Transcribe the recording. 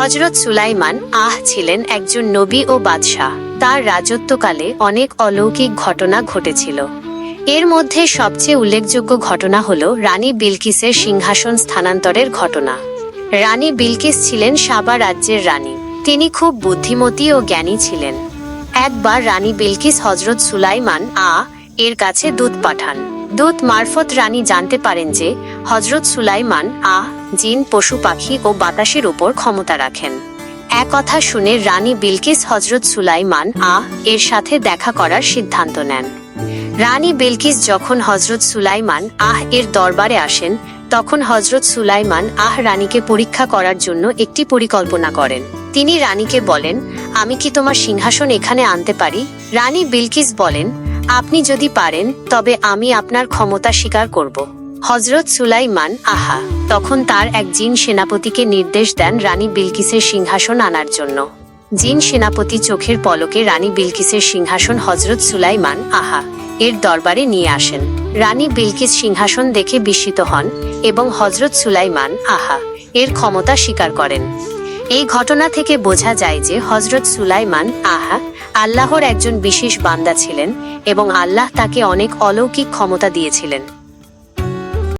হজরত সুলাইমান আহ ছিলেন একজন নবী ও বাদশাহ। তার রাজত্বকালে অনেক অলৌকিক ঘটনা ঘটেছিল। এর মধ্যে সবচেয়ে উল্লেখযোগ্য ঘটনা হল রানী বিলকিসের সিংহাসন স্থানান্তরের ঘটনা। রানী বিলকিস ছিলেন সাবা রাজ্যের রানী। তিনি খুব বুদ্ধিমতী ও জ্ঞানী ছিলেন। একবার রানী বিলকিস হজরত সুলাইমান আ এর কাছে দূত পাঠান। দূত মারফত রানী জানতে পারেন যে হজরত সুলাইমান আ জিন, পশু, পাখি ও বাতাসের উপর ক্ষমতা রাখেন। এক কথা শুনে রানী বিলকিস হজরত সুলাইমান আহ এর সাথে দেখা করার সিদ্ধান্ত নেন। রানী বিলকিস যখন হজরত সুলাইমান আহ এর দরবারে আসেন, তখন হজরত সুলাইমান আহ, রানীকে পরীক্ষা করার জন্য একটি পরিকল্পনা করেন। তিনি রানীকে বলেন, আমি কি তোমার সিংহাসন এখানে আনতে পারি? রানী বিলকিস বলেন, আপনি যদি পারেন, তবে আমি আপনার ক্ষমতা স্বীকার করব। হজরত সুলাইমান আহা, তখন তার এক জিন সেনাপতিকে নির্দেশ দেন রানী বিলকিসের সিংহাসন আনার জন্য। জিন সেনাপতি চোখের পলকে রানী বিলকিসের সিংহাসন হজরত সুলাইমান আহা এর দরবারে নিয়ে আসেন। রানী বিলকিস সিংহাসন দেখে বিস্মিত হন এবং হজরত সুলাইমান আহা এর ক্ষমতা স্বীকার করেন। এই ঘটনা থেকে বোঝা যায় যে হজরত সুলাইমান আহা আল্লাহর একজন বিশেষ বান্দা ছিলেন এবং আল্লাহ তাকে অনেক অলৌকিক ক্ষমতা দিয়েছিলেন।